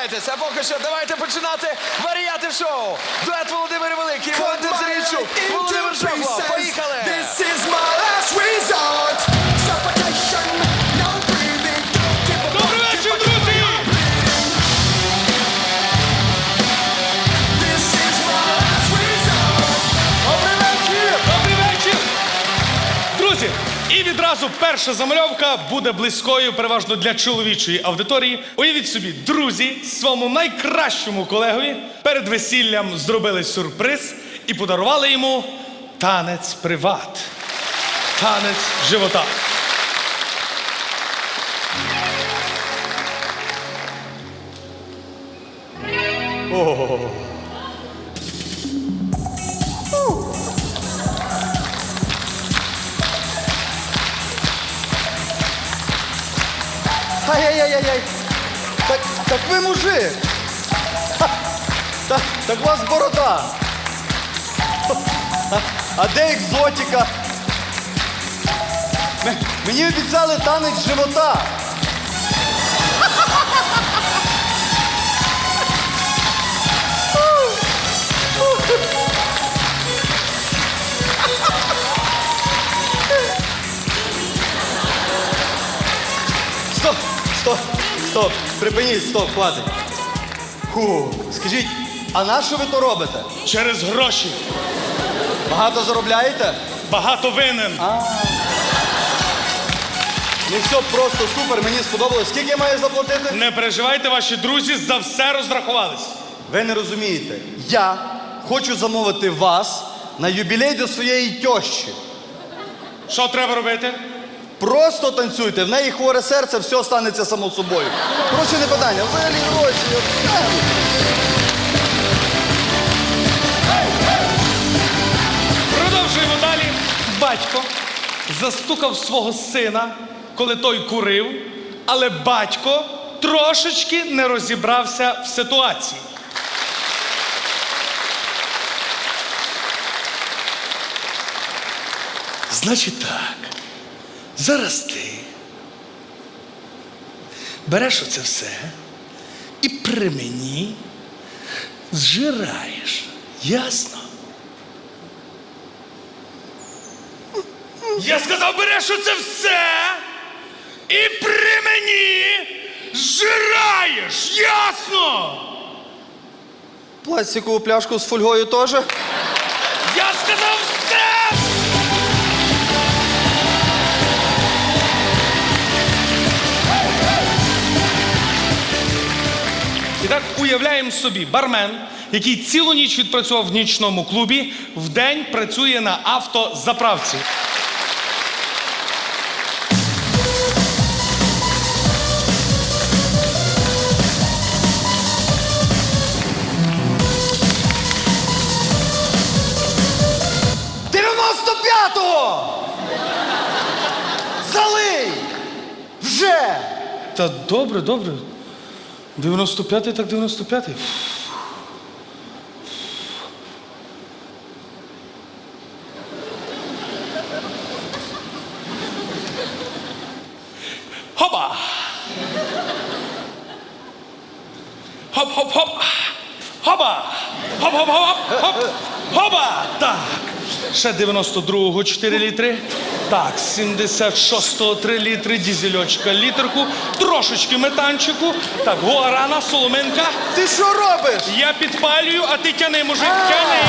розслабляйтесь, а поки що давайте починати варіати шоу. Дует Володимир Великий, Володимир Сергійчук, Володимир Шоклов. Поїхали! This is my last resort. І відразу перша замальовка буде близькою, переважно для чоловічої аудиторії. Уявіть собі, друзі, своєму найкращому колегові перед весіллям зробили сюрприз і подарували йому танець приват. Танець живота. Ай-яй-яй-яй. Так, так ви мужик. Так, так у вас борода. А, а де екзотика? Мені обіцяли танець живота. Стоп, стоп. Припиніть, стоп, хватить. Ху, скажіть, а на що ви то робите? Через гроші. Багато заробляєте? Багато винен. Ну все просто супер, мені сподобалось. Скільки я маю заплатити? Не переживайте, ваші друзі за все розрахувались. Ви не розумієте. Я хочу замовити вас на юбілей до своєї тьощі. Що треба робити? Просто танцюйте, в неї хворе серце, все станеться само собою. Гроші не питання, взагалі гроші. Продовжуємо далі. Батько застукав свого сина, коли той курив, але батько трошечки не розібрався в ситуації. Значить так, зараз ти береш оце все і при мені зжираєш. Ясно? Я сказав, береш оце все і при мені зжираєш, ясно? Пластикову пляшку з фольгою теж. Уявляємо собі бармен, який цілу ніч відпрацював в нічному клубі, вдень працює на автозаправці. Залий! Вже! Та добре, добре. 95-й, так 95-й. Хоба! Хоп-хоп-хоп! Хоба! Хоп-хоп-хоп! Хоп! Хоба! Так. Ще 92-го 4 літри. Так, 76-го 3 літри, дізельочка літерку, трошечки метанчику. Так, гуарана, соломинка. Ти що робиш? Я підпалюю, а ти тяни, мужик, тяни.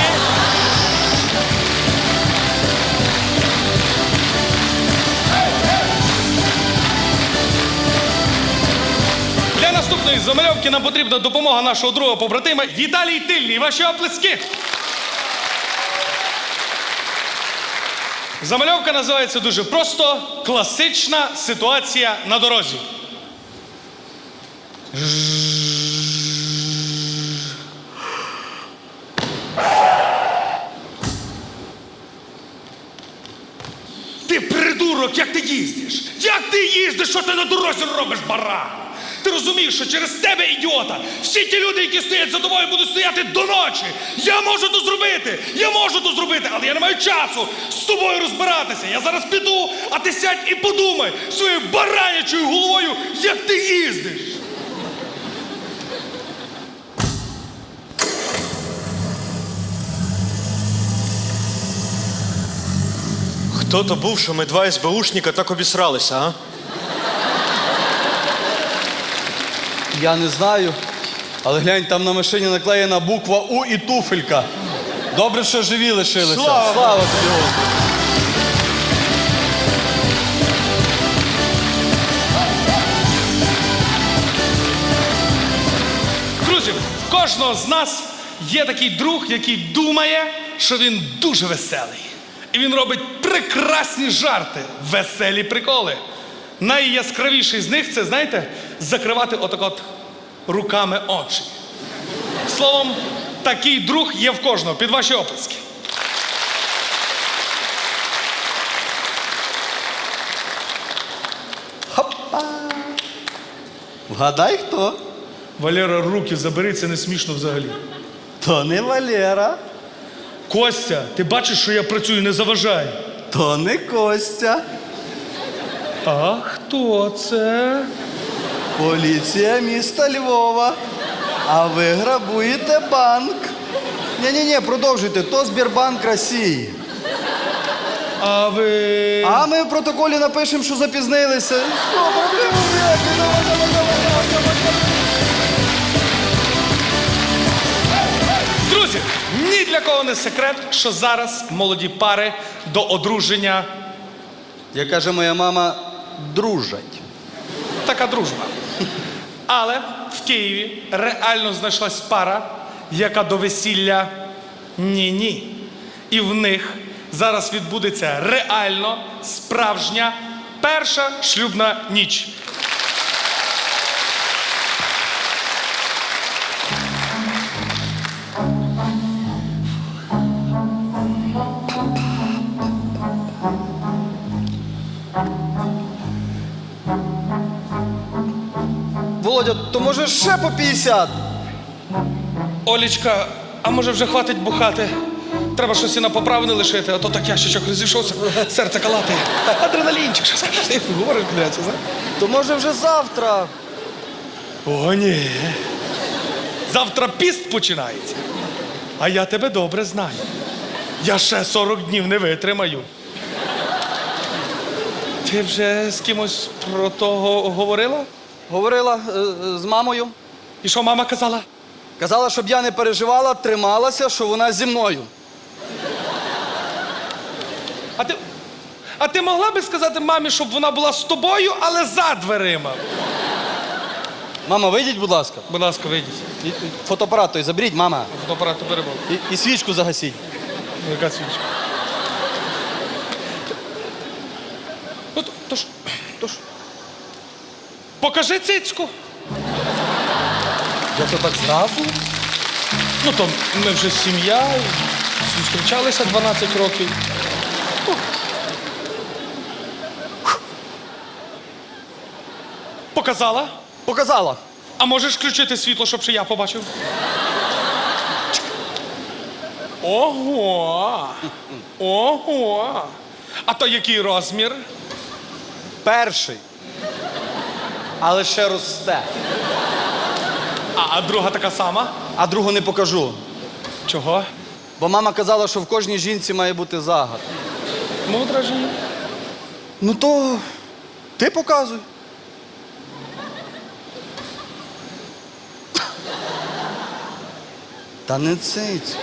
Для наступної замальовки нам потрібна допомога нашого другого побратима Віталій Тильний. Ваші оплески. Замальовка називається дуже просто класична ситуація на дорозі. Ти придурок, як ти їздиш? Як ти їздиш, що ти на дорозі робиш, баран? Ти розумієш, що через тебе, ідіота, всі ті люди, які стоять за тобою, будуть стояти до ночі. Я можу то зробити, я можу то зробити, але я не маю часу з тобою розбиратися. Я зараз піду, а ти сядь і подумай своєю баранячою головою, як ти їздиш. Хто то був, що ми два СБУшника так обісралися, а? Я не знаю. Але глянь, там на машині наклеєна буква У і туфелька. Добре, що живі лишилися. Слава! Слава тобі, Друзі, в кожного з нас є такий друг, який думає, що він дуже веселий. І він робить прекрасні жарти, веселі приколи. Найяскравіший з них це, знаєте, закривати отак от руками очі. Словом, такий друг є в кожного. Під ваші оплески. Вгадай хто? Валера, руки забери, це не смішно взагалі. То не Валера, Костя, ти бачиш, що я працюю, не заважай. то не Костя. А хто це? Поліція міста Львова. А ви грабуєте банк. Ні-ні-ні, продовжуйте, то Збірбанк Росії. А ви. А ми в протоколі напишемо, що запізнилися. Що, проблем ніяких, давай, давай, давай, давай, давай, давай. Друзі, ні для кого не секрет, що зараз молоді пари до одруження Як каже моя мама, дружать. така дружба. Але в Києві реально знайшлась пара, яка до весілля ні-ні. І в них зараз відбудеться реально справжня перша шлюбна ніч. Володя, то може ще по 50? Олічка, а може вже хватить бухати? Треба щось і на поправини лишити, а то так ящичок розійшовся, серце калати. Адреналінчик, що скажеш, ти говориш, блядь, знаєш? То може вже завтра. О, ні. Завтра піст починається. А я тебе добре знаю. Я ще 40 днів не витримаю. Ти вже з кимось про того говорила? Говорила е, е, з мамою. І що мама казала? Казала, щоб я не переживала, трималася, що вона зі мною. А ти, а ти могла би сказати мамі, щоб вона була з тобою, але за дверима? Мама, вийдіть, будь ласка. Будь ласка, вийдіть. І- і Фотоапарат той заберіть, мама. Фотоапарат перебув. І, і свічку загасіть. Яка свічка? Ну, то, то ж, то ж. Покажи цицьку. Я то так зразу? Ну, то ми вже сім'я, зустрічалися 12 років. Показала? Показала. А можеш включити світло, щоб ще я побачив? Ого! Ого! А то який розмір? Перший. Але ще росте. А, а друга така сама? А другу не покажу. Чого? Бо мама казала, що в кожній жінці має бути загад. Мудра жінка. Ну то ти показуй. Та не цицьку.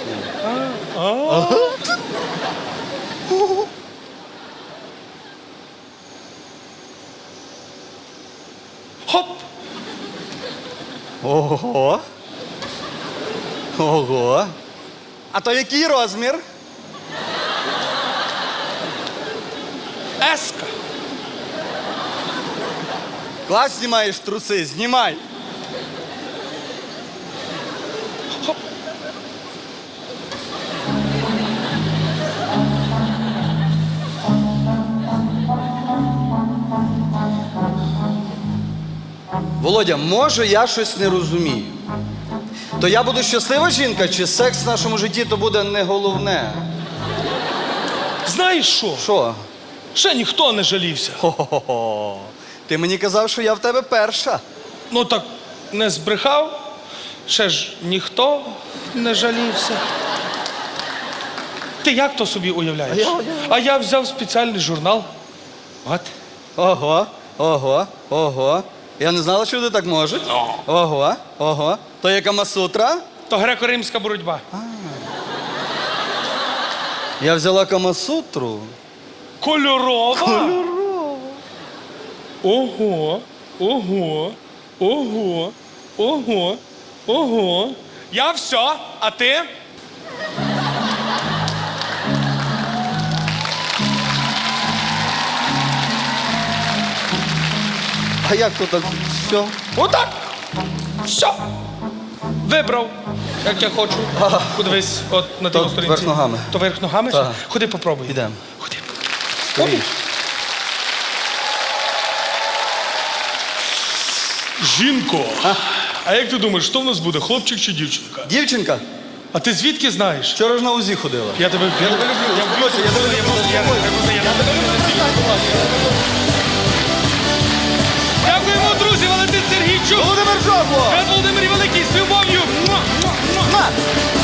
Хоп! Ого. Ого. А то який розмір? Еска. Клас знімаєш труси, знімай. Володя, може я щось не розумію. То я буду щаслива жінка, чи секс в нашому житті то буде не головне? Знаєш що? Що? Ще ніхто не жалівся. Хо-хо-хо. Ти мені казав, що я в тебе перша. Ну так не збрехав, ще ж ніхто не жалівся. Ти як то собі уявляєш? А я- А я взяв спеціальний журнал. От. Ого, ого, ого. Я не знала, що люди так можуть. Ого, ого. То є Камасутра? То греко-римська боротьба. Я взяла Камасутру. Кольорова. Ого, ого, ого, ого, ого. Я все, а ти? А як то так? Все. Отак. Все. Вибрав, як я хочу. Подивись, от на тій То сторінці. верх ногами. То верх ногами? Так. Ходи попробуй. Ідемо. Ходи. Скоріш. Жінко. А як ти думаєш, що в нас буде, хлопчик чи дівчинка? Дівчинка, А ти звідки знаєш? вчора ж на УЗІ ходила. Я тебе, я тебе люблю. Я люблю тебе, я тебе люблю. Я тебе люблю. Я тебе люблю. Ткачук! Володимир Жобло! Володимир Великий з любов'ю! Муа, муа, муа.